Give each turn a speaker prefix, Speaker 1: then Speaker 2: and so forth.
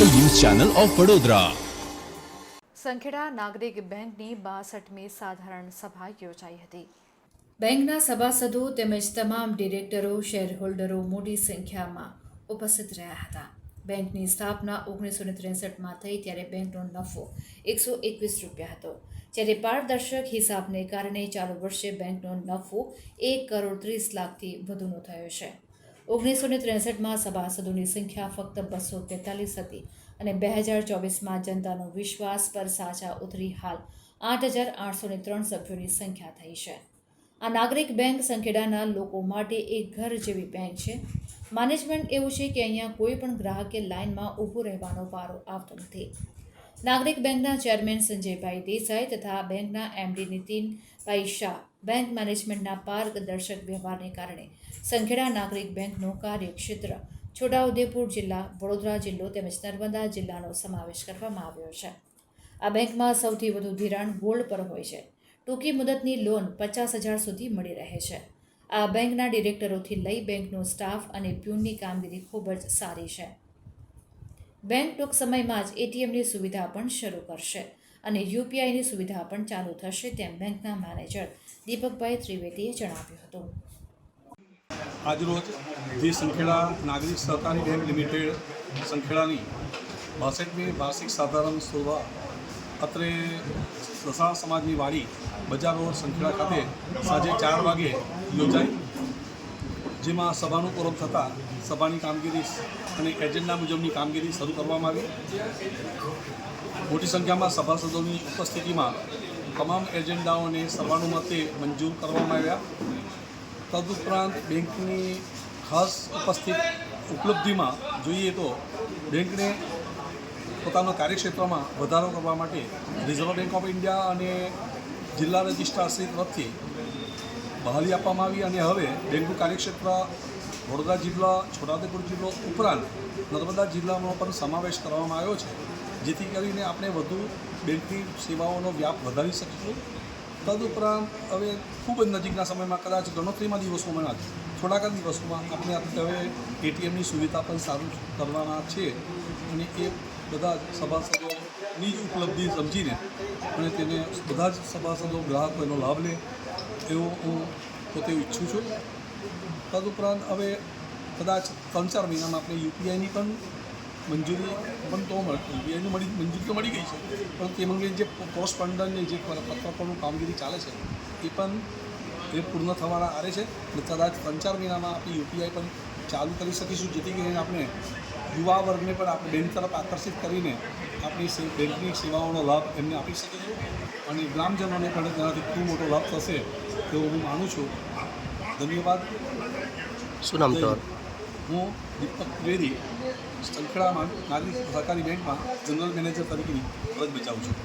Speaker 1: Channel of Vadodara.
Speaker 2: Sankheda નાગરિક બેંકની બાસઠમી સાધારણ સભા યોજાઈ હતી.
Speaker 3: બેંકના સભાસદો તેમજ તમામ ડિરેક્ટરો શેરહોલ્ડરો મોટી સંખ્યામાં ઉપસ્થિત રહ્યા હતા. બેંકની સ્થાપના ઓગણીસો ને ત્રેસઠમાં થઈ ત્યારે બેંકનો નફો એકસો એકવીસ રૂપિયા હતો. જ્યારે પારદર્શક હિસાબને કારણે ચાલુ વર્ષે બેંકનો નફો એક કરોડ ત્રીસ લાખથી વધુનો થયો છે. ઓગણીસો ને ત્રેસઠમાં સભાસદોની સંખ્યા ફક્ત બસો તેતાલીસ હતી અને બે હજાર ચોવીસમાં જનતાનો વિશ્વાસ પર સાચા ઉતરી હાલ આઠ હજાર આઠસો ને ત્રણ સભ્યોની સંખ્યા થઈ છે. આ નાગરિક બેંક સંખેડાના લોકો માટે એક ઘર જેવી બેંક છે. મેનેજમેન્ટ એવું છે કે અહીંયા કોઈ પણ ગ્રાહકે લાઇનમાં ઊભું રહેવાનો વારો આવતો નથી. નાગરિક બેંકના ચેરમેન સંજયભાઈ દેસાઈ તથા બેંકના એમડી નીતિનભાઈ શાહ બેંક મેનેજમેન્ટના પારદર્શક વ્યવહારને કારણે સંખેડા નાગરિક બેંકનું કાર્યક્ષેત્ર છોટાઉદેપુર જિલ્લા, વડોદરા જિલ્લો તેમજ નર્મદા જિલ્લાનો સમાવેશ કરવામાં આવ્યો છે. આ બેંકમાં સૌથી વધુ ધિરાણ ગોલ્ડ પર હોય છે. ટૂંકી મુદતની લોન પચાસ હજાર સુધી મળી રહે છે. આ બેંકના ડિરેક્ટરોથી લઈ બેંકનો સ્ટાફ અને પ્યુનની કામગીરી ખૂબ જ સારી છે. બેંક ટૂંક સમયમાં જ એટીએમની સુવિધા પણ શરૂ કરશે અને યુપીઆઈની સુવિધા પણ ચાલુ થશે તેમ બેંકના મેનેજર દીપકભાઈ ત્રિવેદીએ જણાવ્યું હતું.
Speaker 4: આજરોજ જે સંખેડા નાગરિક સહકારી બેંક લિમિટેડ સંખેડાની બાસઠમી વાર્ષિક સાધારણ સભા અત્રે સસા સમાજની વાડી બજાર રોડ સંખેડા ખાતે સાંજે ચાર વાગે યોજાઈ જેમાં સભાનું પૂર્વ થતાં સભાની કામગીરી અને એજન્ડા મુજબની કામગીરી શરૂ કરવામાં આવી. મોટી સંખ્યામાં સભાસદોની ઉપસ્થિતિમાં તમામ એજન્ડાઓને સર્વાનુમતે મંજૂર કરવામાં આવ્યા. તદુપરાંત બેંકની ખાસ ઉપસ્થિત ઉપલબ્ધિમાં જોઈએ તો બેંકને પોતાના કાર્યક્ષેત્રમાં વધારો કરવા માટે રિઝર્વ બેંક ઓફ ઇન્ડિયા અને જિલ્લા રજિસ્ટ્રારશ્રી તરફથી બહાલી આપવામાં આવી અને હવે ડેન્ગ્યુ કાર્યક્ષેત્ર વડોદરા જિલ્લા, છોટાઉદેપુર જિલ્લો ઉપરાંત નર્મદા જિલ્લામાં પણ સમાવેશ કરવામાં આવ્યો છે. જેથી કરીને આપણે વધુ બેંકની સેવાઓનો વ્યાપ વધારી શકીશું. તદુપરાંત હવે ખૂબ જ નજીકના સમયમાં કદાચ ગણતરીમાં દિવસોમાં જ થોડાક દિવસોમાં આપણે હવે એટીએમની સુવિધા પણ સારું કરવાના છે અને એ બધા સભાસદોની ઉપલબ્ધિ સમજીને અને તેને બધા જ સભાસદો, ગ્રાહકો એનો લાભ લે. એવો હું પોતે ઈચ્છું છું. તદુપરાંત હવે કદાચ ત્રણ ચાર મહિનામાં આપણે યુપીઆઈની પણ મંજૂરી પણ તો યુપીઆઈની મળી, મંજૂરી તો મળી ગઈ છે. પણ તે અંગે જે કોરસ્પોન્ડન્ટની જે પત્રકોનું કામગીરી ચાલે છે, એ પણ એ પૂર્ણ થવાના આરે છે. અને કદાચ ત્રણ ચાર મહિનામાં આપણે યુપીઆઈ પણ ચાલુ કરી શકીશું, જેથી કરીને આપણે યુવા વર્ગને પણ આપણે બેંક તરફ આકર્ષિત કરીને આપણી બેંકની સેવાઓનો લાભ એમને આપી શકીશું અને ગ્રામજનોને પણ તેનાથી ખૂબ મોટો લાભ થશે તેવું હું માનું છું. ધન્યવાદ.
Speaker 5: શું નામ
Speaker 4: હું દીપક ત્રિવેદી સંખેડામાં નાગરિક સહકારી બેંકમાં જનરલ મેનેજર તરીકેની ફરજ બજાવું છું.